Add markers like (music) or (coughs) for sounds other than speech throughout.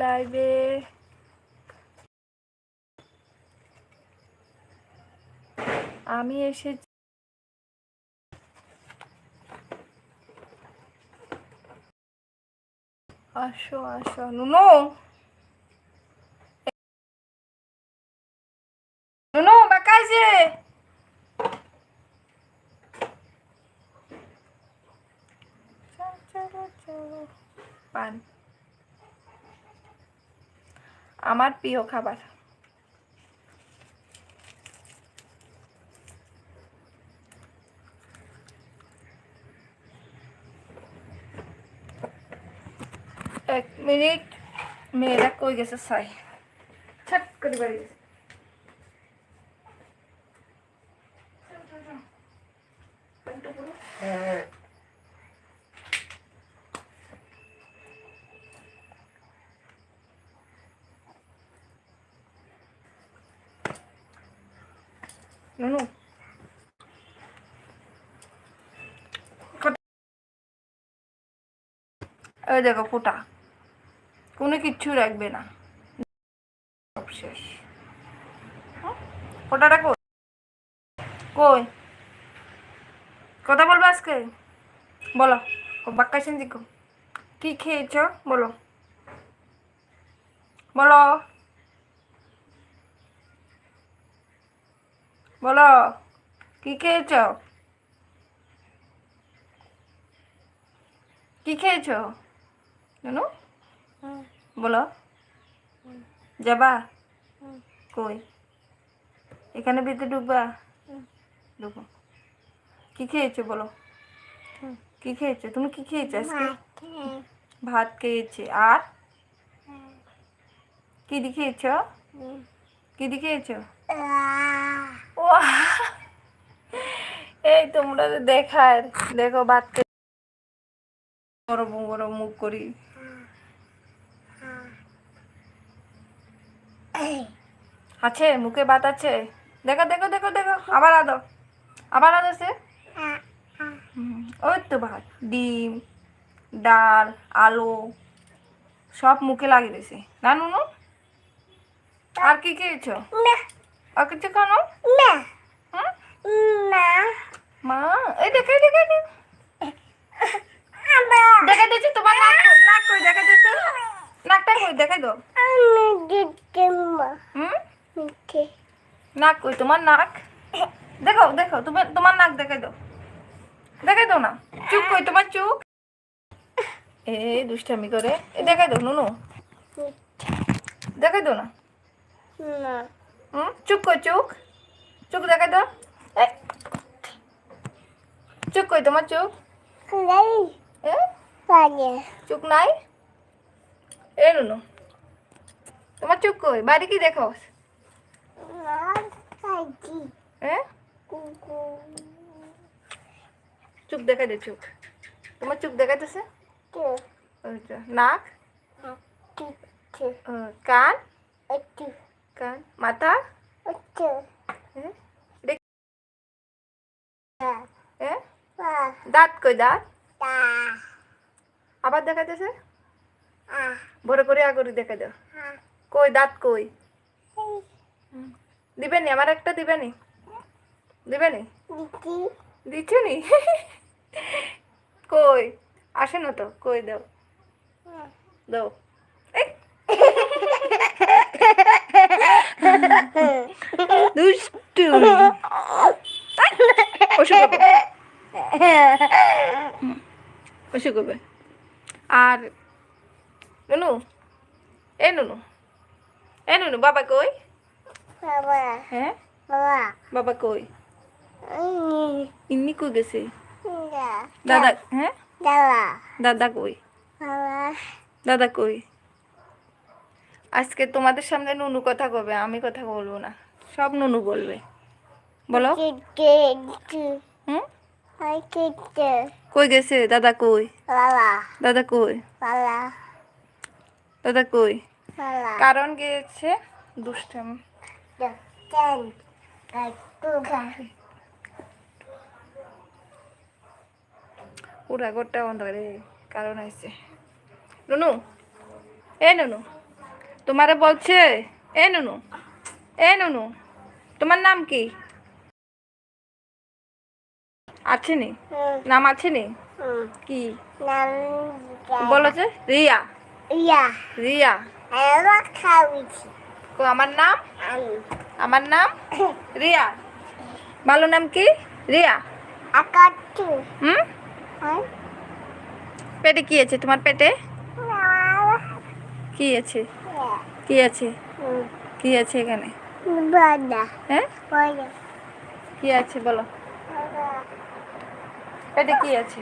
লাইভে আমি এসেছি আসো আসো নুনু। নুনু বাকাইছে পান। আমার প্রিয় খাবার। এক মিনিট মেয়েরা কই গেছে? সাই ছাট করে বাড়ি গেছে। নুনু ওই দেখো ফোটা। কোনো কিচ্ছু রাখবে না। সব শেষ হ্যাঁ? ফোটাটা কই? কই? কথা বলবে আজকে? বলো। বাক্কাইছেন দিকো কি খেয়েছ? বলো। বলো। বলো কি খেয়েছ? কি খেয়েছ? জানো বলো। যাবা? কই? এখানে ভিতরে ঢুকবা? ঢুকো। কি খেয়েছো বলো? কি খেয়েছো? তুমি কি খেয়েছো আজকে? ভাত খেয়েছে। আর? কি দি খেয়েছো? কি খেয়েছো? এই তোমরা দেখার দেখো বড় মুখ আছে, মুখে ভাত আছে। দেখো দেখো দেখো দেখো, আবার আদো। আবার আদো সে। ওই তো ভাত, ডিম, ডাল, আলু, সব মুখে লাগিয়ে দিয়েছে। না নুনু, আর কি খেয়েছো? আর কিছু খানো হুম? মা। এই দেখে দেখে দেখা দিয়েছি তোমার নাক নাক কই? দেখা দিয়েছ নাকটা কই? দেখাই দাও। হুম? নাক কই? তোমার নাক? দেখো দেখো তোমার তোমার নাক দেখাই দাও। দেখাই দাও না। চুপ কই? তোমার চুপ? এ দুষ্টামি করে। এ দেখাই দাও নুনু। দেখাই দাও না। হুম? চুপ কই চুপ। চুপ দেখাই দাও। চুপ কই তোমার এ? চুপ নাই? এ নুনু। তোমার চুপ কই? বাড়ি কি দেখো এ? চুপ দেখাই দে চুপ। তোমার চুপ দেখাইতেছে? ওইটা নাক? ও, কান? কান মাথা দাঁত কই দাঁত আবার দেখাইতেছে বড় করে আগরি দেখা দাও কই দাঁত কই দিবেনি আমার একটা দিবেনি দিবেনি দিচ্ছ নি কই আসে না তো কই দাও দাও। দুষ্টু ওষুধ করবে আর নুনু এ নুনু এ নুনু বাবা কই? হ্যাঁ? বাবা। কই? ইন্নি কই গেছে? দাদা হ্যাঁ? দাদা। কই? দাদা কই? আজকে তোমাদের সামনে নুনু কথা কবে? আমি কথা বলব না। সব নুনু বলবে। বলো। হুম? কই গেছে? দাদা কই? দাদা কই? দাদা কই? কারণ গিয়েছে দুষ্টামি। পুরা ঘরটা অন্ধকারে কারণ হয়েছে। নুনু এ নুনু তোমারে বলছে এ নুনু। এ নুনু তোমার নাম কি? আছে নি? নাম আছে নি? কি? নাম বলো যে রিয়া। রিয়া। এবার আমার নাম? আমার নাম? (coughs) রিয়া। ভালো নাম কি? রিয়া। হুম? হ্যাঁ। পেটে কি আছে তোমার পেটে? কি আছে? কি আছে? কি আছে এখানে? হ্যাঁ? কি আছে বলো? পেটে কি আছে?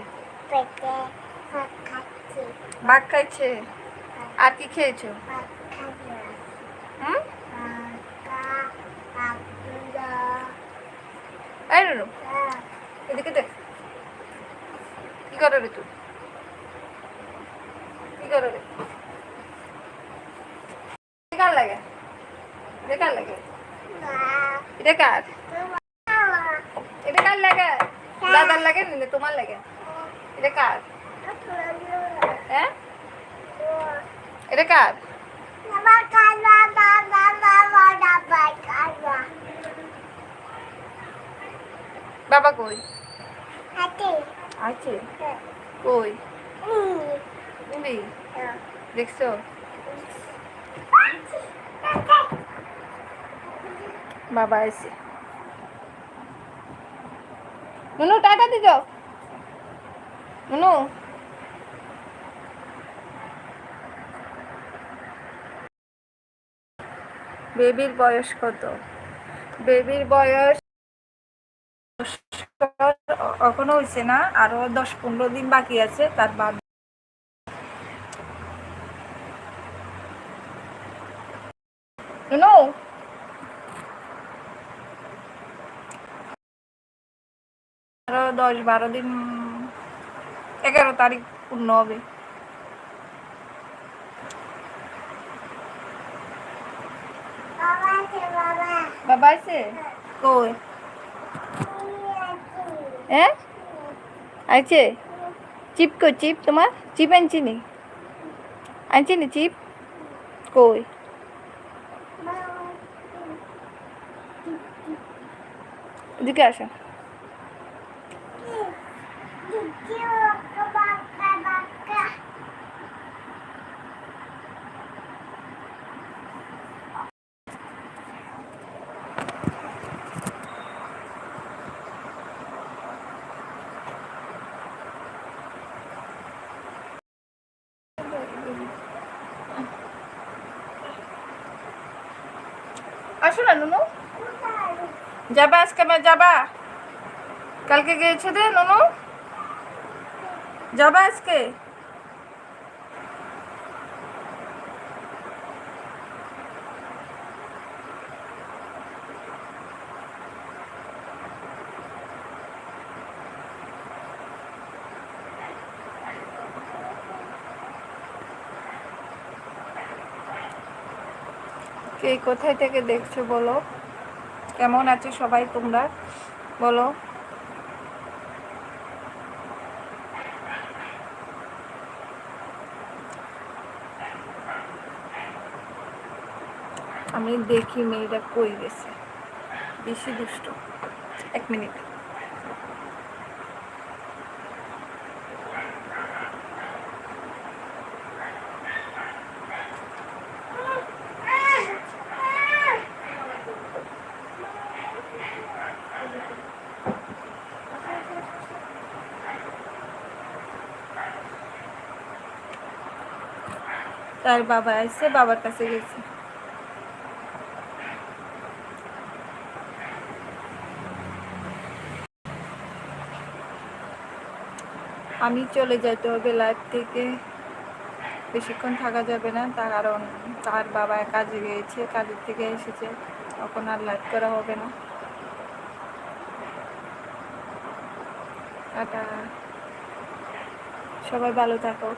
ভাত খাইছে? আর কি খেয়েছো? হুম? এই নুনু এদিকে দেখ। কি করো রে তুই? কি করো রে? কার লাগে। এটা কার লাগে। এটা কার? এটা কার লাগে? দাদার লাগে না তোমার লাগে? এটা কার? হ্যাঁ? এটা কার? বাবা কই? আছে। কই? দেখছ? বাবা এসে। নুনু টাটা দিছ নুনু বেবির বয়স কত? বেবির বয়স এখনও হয়েছে না, আরও দশ পনেরো দিন বাকি আছে, তার বাদ নুনু আরও দশ বারো দিন, এগারো তারিখ পূর্ণ হবে। বাবা আছে? কই? হ্যাঁ আছে? চিপ কই, চিপ তোমার? চিপ আনছি নি? আনছি নি চিপ? কই? এদিকে আসো। আসো না নুনু। যাবা আজকে যাবা। কালকে গিয়েছো দে নুনু? যাবা আজকে? কে কোথায় থেকে দেখছ বলো? কেমন আছে সবাই তোমরা? বলো। আমি দেখি মেয়েটা কই গেছে। বেশি দুষ্ট। এক মিনিট। তার বাবা এসে বাবার কাছে গেছে। আমি চলে যেতে হবে লাইফ থেকে। বেশিক্ষণ থাকা যাবে না, তার কারণ তার বাবা কাজে গিয়েছে কাজের থেকে এসেছে। তখন আর লাইভ করা হবে না। সবাই ভালো থাকো।